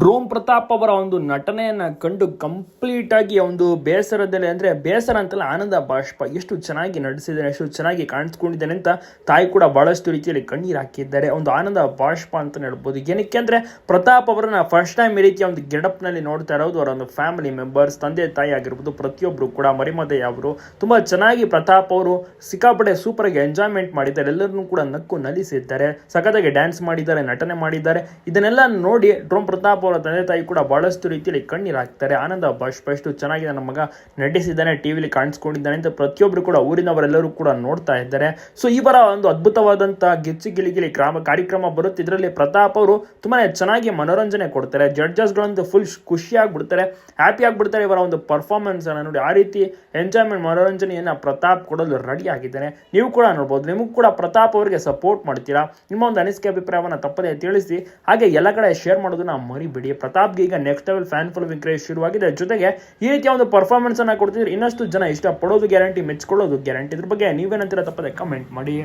ಡ್ರೋಮ್ ಪ್ರತಾಪ್ ಅವರ ಒಂದು ನಟನೆಯನ್ನ ಕಂಡು ಕಂಪ್ಲೀಟ್ ಆಗಿ ಒಂದು ಬೇಸರದಲ್ಲಿ ಅಂದ್ರೆ ಬೇಸರ ಅಂತಲ್ಲ, ಆನಂದ ಬಾಷ್ಪ. ಎಷ್ಟು ಚೆನ್ನಾಗಿ ನಟಿಸಿದ್ದಾನೆ, ಎಷ್ಟು ಚೆನ್ನಾಗಿ ಕಾಣಿಸ್ಕೊಂಡಿದ್ದಾನೆ ಅಂತ ತಾಯಿ ಕೂಡ ಬಹಳಷ್ಟು ರೀತಿಯಲ್ಲಿ ಕಣ್ಣೀರು ಹಾಕಿದ್ದಾರೆ. ಒಂದು ಆನಂದ ಬಾಷ್ಪ ಅಂತ ಹೇಳ್ಬೋದು. ಏನಕ್ಕೆ ಅಂದ್ರೆ ಪ್ರತಾಪ್ ಅವರನ್ನ ಫಸ್ಟ್ ಟೈಮ್ ಈ ರೀತಿಯ ಒಂದು ಗೆಡಪ್ನಲ್ಲಿ ನೋಡ್ತಾ ಇರೋದು ಅವರ ಒಂದು ಫ್ಯಾಮಿಲಿ ಮೆಂಬರ್ಸ್ ತಂದೆ ತಾಯಿ ಆಗಿರ್ಬೋದು ಪ್ರತಿಯೊಬ್ಬರು ಕೂಡ. ಮರಿಮದೆ ಅವರು ತುಂಬಾ ಚೆನ್ನಾಗಿ ಪ್ರತಾಪ್ ಅವರು ಸಿಕ್ಕಾಪಟ್ಟೆ ಸೂಪರ್ ಆಗಿ ಎಂಜಾಯ್ಮೆಂಟ್ ಮಾಡಿದ್ದಾರೆ. ಎಲ್ಲರನ್ನೂ ಕೂಡ ನಕ್ಕು ನಲಿಸಿದ್ದಾರೆ. ಸಖತ್ತಾಗಿ ಡ್ಯಾನ್ಸ್ ಮಾಡಿದ್ದಾರೆ, ನಟನೆ ಮಾಡಿದ್ದಾರೆ. ಇದನ್ನೆಲ್ಲ ನೋಡಿ ಡ್ರೋಮ್ ಪ್ರತಾಪ್ ಅವರ ತಂದೆ ತಾಯಿ ಕೂಡ ಬಹಳಷ್ಟು ರೀತಿಯಲ್ಲಿ ಕಣ್ಣೀರು ಹಾಕ್ತಾರೆ ಆನಂದ ಬಾಷ್ಪ ಎಷ್ಟು ಚೆನ್ನಾಗಿ ನನ್ನ ಮಗ ನಟಿಸಿದ್ದಾನೆ, ಟಿವಿಲಿ ಕಾಣಿಸ್ಕೊಂಡಿದ್ದಾನೆ ಅಂತ ಪ್ರತಿಯೊಬ್ಬರು ಕೂಡ ಊರಿನವರೆಲ್ಲರೂ ಕೂಡ ನೋಡ್ತಾ ಇದ್ದಾರೆ. ಸೊ ಇವರ ಒಂದು ಅದ್ಭುತವಾದಂತಹ ಗಿಚ್ಚಿ ಗಿಲಿಗಿಲಿ ಗ್ರಾಮ ಕಾರ್ಯಕ್ರಮ ಬರುತ್ತೆ. ಇದರಲ್ಲಿ ಪ್ರತಾಪ್ ಅವರು ತುಂಬಾ ಚೆನ್ನಾಗಿ ಮನೋರಂಜನೆ ಕೊಡ್ತಾರೆ. ಜಡ್ಜಸ್ಗಳಂತೂ ಫುಲ್ ಖುಷಿ ಆಗ್ಬಿಡ್ತಾರೆ ಹ್ಯಾಪಿ ಆಗ್ಬಿಡ್ತಾರೆ ಇವರ ಒಂದು ಪರ್ಫಾರ್ಮೆನ್ಸ್ ಅನ್ನ ನೋಡಿ. ಆ ರೀತಿ ಎಂಜಾಯ್ಮೆಂಟ್ ಮನೋರಂಜನೆಯನ್ನ ಪ್ರತಾಪ್ ಕೊಡಲು ರೆಡಿ ಆಗಿದ್ದಾನೆ. ನೀವು ಕೂಡ ನೋಡ್ಬೋದು. ನಿಮಗೂ ಕೂಡ ಪ್ರತಾಪ್ ಅವರಿಗೆ ಸಪೋರ್ಟ್ ಮಾಡ್ತೀರಾ? ನಿಮ್ಮ ಒಂದು ಅನಿಸಿಕೆ, ಅಭಿಪ್ರಾಯವನ್ನು ತಪ್ಪದೇ ತಿಳಿಸಿ. ಹಾಗೆ ಎಲ್ಲ ಕಡೆ ಶೇರ್ ಮಾಡೋದನ್ನ ಮರಿಬೇಡಿ ಪ್ರತಾಪ್ಗೆ ಈಗ next level fan following craze ಶುರುವಾಗಿದೆ. ಜೊತೆಗೆ ಈ ರೀತಿಯ ಒಂದು ಪರ್ಫಾರ್ಮೆನ್ಸ್ ಅನ್ನ ಕೊಡ್ತಿದ್ರೆ ಇನ್ನಷ್ಟು ಜನ ಇಷ್ಟಪಡೋದು ಗ್ಯಾರಂಟಿ ಮೆಚ್ಕೊಳ್ಳೋದು ಗ್ಯಾರಂಟಿ ಇದ್ರ ಬಗ್ಗೆ ನೀವೇನಂತೀರ ತಪ್ಪದೆ ಕಮೆಂಟ್ ಮಾಡಿ.